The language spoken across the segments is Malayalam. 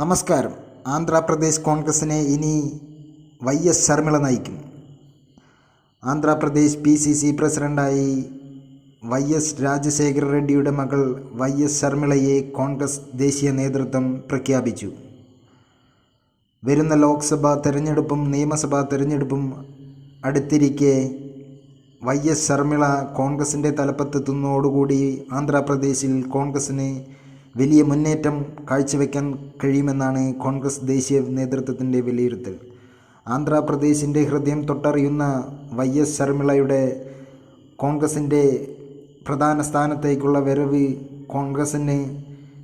നമസ്കാരം. ആന്ധ്രാപ്രദേശ് കോൺഗ്രസിനെ ഇനി വൈ എസ് ശർമിള നയിക്കും. ആന്ധ്രാപ്രദേശ് പി സി സി പ്രസിഡന്റായി വൈ എസ് രാജശേഖര റെഡ്ഡിയുടെ മകൾ വൈ എസ് ശർമിളയെ കോൺഗ്രസ് ദേശീയ നേതൃത്വം പ്രഖ്യാപിച്ചു. വരുന്ന ലോക്സഭാ തെരഞ്ഞെടുപ്പും നിയമസഭാ തെരഞ്ഞെടുപ്പും അടുത്തിരിക്കെ വൈ എസ് ശർമിള കോൺഗ്രസിന്റെ തലപ്പത്തെത്തുന്നതോടുകൂടി ആന്ധ്രാപ്രദേശിൽ കോൺഗ്രസിന് വലിയ മുന്നേറ്റം കാഴ്ചവെക്കാൻ കഴിയുമെന്നാണ് കോൺഗ്രസ് ദേശീയ നേതൃത്വത്തിന്റെ വിലയിരുത്തൽ. ആന്ധ്രാപ്രദേശിന്റെ ഹൃദയം തൊട്ടറിയുന്ന വൈ എസ് ശർമിളയുടെ കോൺഗ്രസിന്റെ പ്രധാന സ്ഥാനത്തേക്കുള്ള വരവ് കോൺഗ്രസിന്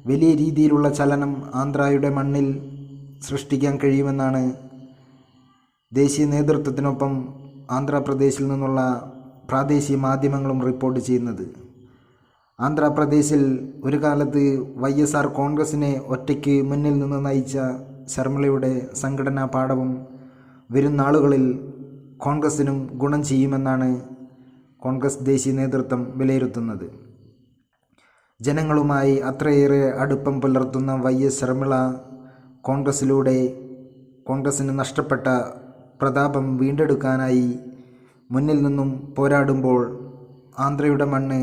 വലിയ രീതിയിലുള്ള ചലനം ആന്ധ്രയുടെ മണ്ണിൽ സൃഷ്ടിക്കാൻ കഴിയുമെന്നാണ് ദേശീയ നേതൃത്വത്തിനൊപ്പം ആന്ധ്രാപ്രദേശിൽ നിന്നുള്ള പ്രാദേശിക മാധ്യമങ്ങളും റിപ്പോർട്ട് ചെയ്യുന്നത്. ആന്ധ്രാപ്രദേശിൽ ഒരു കാലത്ത് വൈ എസ് ആർ കോൺഗ്രസിനെ ഒറ്റയ്ക്ക് മുന്നിൽ നിന്ന് നയിച്ച ശർമ്മളയുടെ സംഘടനാ പാഠവും വരും നാളുകളിൽ കോൺഗ്രസിനും ഗുണം ചെയ്യുമെന്നാണ് കോൺഗ്രസ് ദേശീയ നേതൃത്വം വിലയിരുത്തുന്നത്. ജനങ്ങളുമായി അത്രയേറെ അടുപ്പം പുലർത്തുന്ന വൈ എസ് ശർമിള കോൺഗ്രസിലൂടെ കോൺഗ്രസിന് നഷ്ടപ്പെട്ട പ്രതാപം വീണ്ടെടുക്കാനായി മുന്നിൽ നിന്നും പോരാടുമ്പോൾ ആന്ധ്രയുടെ മണ്ണ്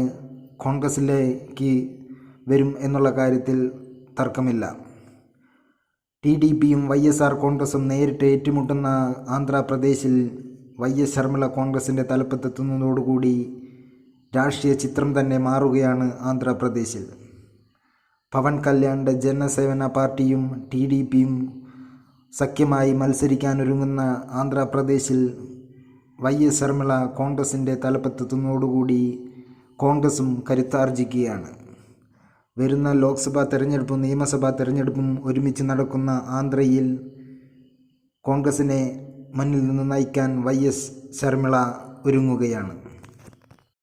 കോൺഗ്രസിലേക്ക് വരും എന്നുള്ള കാര്യത്തിൽ തർക്കമില്ല. ടി ഡി പിയും വൈ എസ് ആർ കോൺഗ്രസും നേരിട്ട് ഏറ്റുമുട്ടുന്ന ആന്ധ്രാപ്രദേശിൽ വൈ എസ് ശർമിള കോൺഗ്രസിന്റെ തലപ്പത്തെത്തുന്നതോടുകൂടി രാഷ്ട്രീയ ചിത്രം തന്നെ മാറുകയാണ് ആന്ധ്രാപ്രദേശിൽ. പവൻ കല്യാണിന്റെ ജനസേവന പാർട്ടിയും ടി ഡി പിയും സഖ്യമായി മത്സരിക്കാനൊരുങ്ങുന്ന ആന്ധ്രാപ്രദേശിൽ വൈ എസ് ശർമിള കോൺഗ്രസിന്റെ തലപ്പത്തെത്തുന്നതോടുകൂടി കോൺഗ്രസും കരുത്താർജിക്കുകയാണ് വരുന്ന ലോക്സഭാ തെരഞ്ഞെടുപ്പും നിയമസഭാ തെരഞ്ഞെടുപ്പും ഒരുമിച്ച് നടക്കുന്ന ആന്ധ്രയിൽ കോൺഗ്രസിനെ മുന്നിൽ നിന്ന് നയിക്കാൻ വൈ എസ് ശർമിള ഒരുങ്ങുകയാണ്.